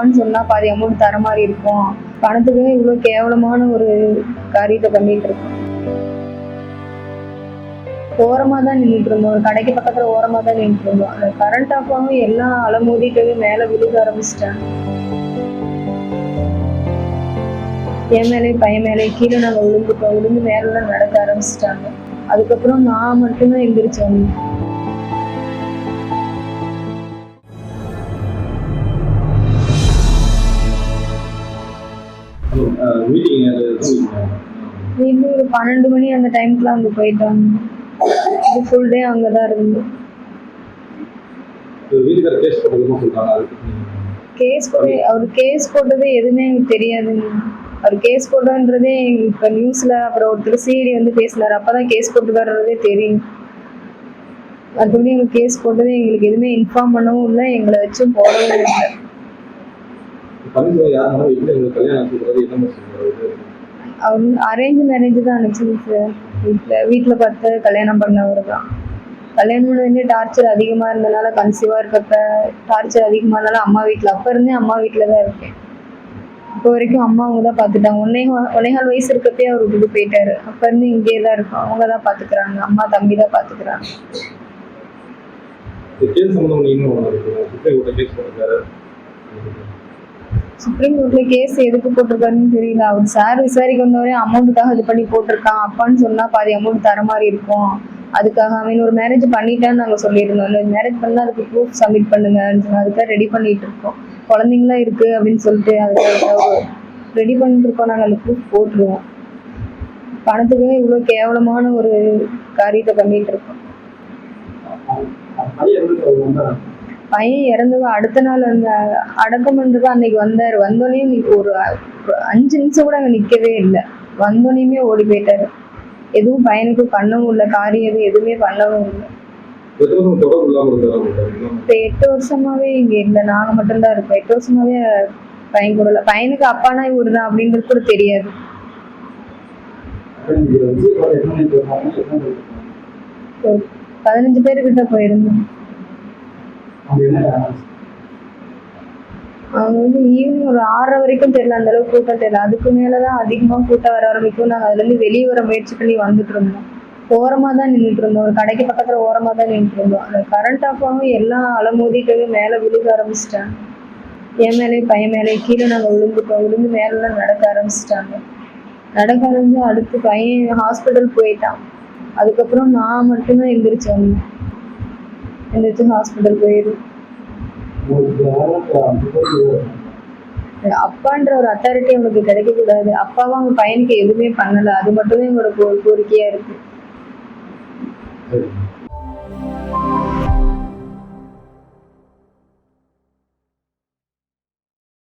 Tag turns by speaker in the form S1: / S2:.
S1: அப்பான்னு சொன்னா பாதி அமௌண்ட் தர மாதிரி இருக்கும். பணத்துக்குன்னு இவ்வளவு கேவலமான ஒரு காரியத்தை பண்ணிட்டு இருக்கோம். ஓரமா தான் நின்றுட்டு இருந்தோம். ஒரு கடைக்கு பக்கத்துல ஓரமா தான் நின்றுட்டு இருந்தோம். அந்த கரண்ட் ஆஃப் ஆகும் எல்லாம் அலமோதிட்டு மேல விழுக ஆரம்பிச்சிட்டாங்க. என் மேலே பையன் மேலே கீழே நாங்கள் விழுந்துட்டோம். விழுந்து மேலெல்லாம் நடக்க ஆரம்பிச்சிட்டாங்க. அதுக்கப்புறம் நான் மட்டும்தான் எந்திரிச்சு வந்தேன்.
S2: மீட்டிங் அது
S1: வீட்டு ஒரு பன்னெண்டு மணி அந்த டைம்க்குலாம் அங்கே போயிட்டாங்க. இது ஃபுல் டே அங்கே தான் இருந்து
S2: வீட்டுக்கார கேஸ்
S1: போட்டு அவர் கேஸ் போட்டது எதுவுமே எனக்கு தெரியாதுங்க. அவர் கேஸ் போட்டோன்றதே இப்போ நியூஸில் அப்புறம் ஒருத்தர் சிஐடி வந்து பேசினார். அப்போ தான் கேஸ் போட்டுக்காரதே தெரியும். மற்றபடி எங்களுக்கு கேஸ் போட்டது எங்களுக்கு எதுவுமே இன்ஃபார்ம் பண்ணவும் இல்லை. எங்களை வச்சும் போடவும் இல்லை.
S2: பன்னெண்டு யாருனாலும் எப்படி உங்களுக்கு கல்யாணம் சொல்றது என்ன சொல்றது
S1: அவர் அரேஞ்ச் மேரேஜ் தான் அனுப்பிச்சது சார் வீட்டில் வீட்டில் பார்த்து கல்யாணம் பண்ணவர் தான். கல்யாணம் பண்ணதுலேயே டார்ச்சர் அதிகமாக இருந்தனால கன்சீவாக இருக்கப்ப டார்ச்சர் அதிகமாக இருந்தாலும் அம்மா வீட்டில் அப்போ இருந்தே அம்மா வீட்டில் தான் இருக்கேன். இப்போ வரைக்கும் அம்மா அவங்க தான் பார்த்துட்டாங்க. ஒன்னே ஒன்னேகால் வயசு இருக்கப்பே அவர் விட்டுட்டு போயிட்டாரு. அப்போ இருந்து இங்கே தான் இருக்கோம். அவங்க தான் பார்த்துக்கிறாங்க. அம்மா தம்பி தான் பார்த்துக்கிறாங்க.
S2: கேஸ் சுப்ரீம் கோர்ட்ல கேஸ்
S1: எதுக்கு போட்டிருக்காருன்னு தெரியல. அவர் சார் விசாரிக்க வந்தவரே அமௌண்ட்டுக்காக இது பண்ணி போட்டிருக்கான்? அப்பான்னு சொன்னா பாதி அமௌண்ட் தர மாதிரி இருக்கும். அதுக்காக அவன் ஒரு மேரேஜ் பண்ணிட்டான்னு நாங்க சொல்லியிருந்தோம். இல்லை மேரேஜ் பண்ணா அதுக்கு ப்ரூஃப் சப்மிட் பண்ணுங்கன்னு சொன்னா அதுக்காக ரெடி பண்ணிட்டு இருக்கோம். குழந்தைங்களாம் இருக்கு அப்படின்னு சொல்லிட்டு அதுக்காக ரெடி பண்ணிட்டு இருக்கோம். நாங்கள் அந்த ப்ரூஃப் போட்டுருவோம். பணத்துக்கு இவ்வளவு கேவலமான ஒரு காரியத்தை பண்ணிட்டு இருக்கோம். பையன் இறந்தவ அடுத்த நாள் அந்த அடக்கம் பண்றது அன்னைக்கு வந்தார். வந்தோடனே நீ- ஒரு அஞ்சு நிமிஷம் கூட அங்க நிக்கவே இல்லை. வந்தோடனேயுமே ஓடி போயிட்டாரு. எதுவும் பையனுக்கு பண்ணவும் இல்லை காரியம் எதுவும் எதுவுமே பண்ணவும் இல்லை. இப்போ எட்டு வருஷமாவே இங்க இல்லை நாங்க மட்டும்தான் இருக்கோம். எட்டு வருஷமாவே பையன் கூட இல்லை. பையனுக்கு அப்பானா இவரு தான் அப்படின்றது கூட தெரியாது. பதினஞ்சு பேருக்கிட்ட போயிருந்தோம். அவங்க வந்து ஈவினிங் ஒரு ஆறரை வரைக்கும் தெரியல அந்த அளவுக்கு கூட்டம் தெரியல. அதுக்கு மேலதான் அதிகமா கூட்டம் வர ஆரம்பிக்கும். நாங்க அதுல இருந்து வெளியே வர முயற்சி பண்ணி வந்துட்டு இருந்தோம். ஓரமா தான் நின்றுட்டு இருந்தோம். ஒரு கடைக்கு பக்கத்துல ஓரமா தான் நின்றுட்டு இருந்தோம். அந்த கரண்ட் ஆஃப் ஆகும் எல்லாம் அலமோதிட்டு மேல விழுக ஆரம்பிச்சிட்டாங்க. என் மேலே பையன் மேலே கீழே நாங்க விழுந்துட்டோம். விழுந்து மேலெல்லாம் நடக்க ஆரம்பிச்சிட்டாங்க. நடக்க ஆரம்பிச்சு அடுத்து பையன் ஹாஸ்பிட்டல் போயிட்டான். அதுக்கப்புறம் நான் மட்டும்தான் எந்திரிச்சு வந்தேன் എന്നിട്ട് ഹോസ്പിറ്റൽ போயிரு அப்பான்ற ஒரு அத்தாரிட்டி அவனுக்கு கிடைக்க கூடாது அப்பாவும் அவங்க பையனுக்கு எதுவுமே பண்ணல அது மட்டும்தான் எங்களோட கோ- கோரிக்கையா இருக்கு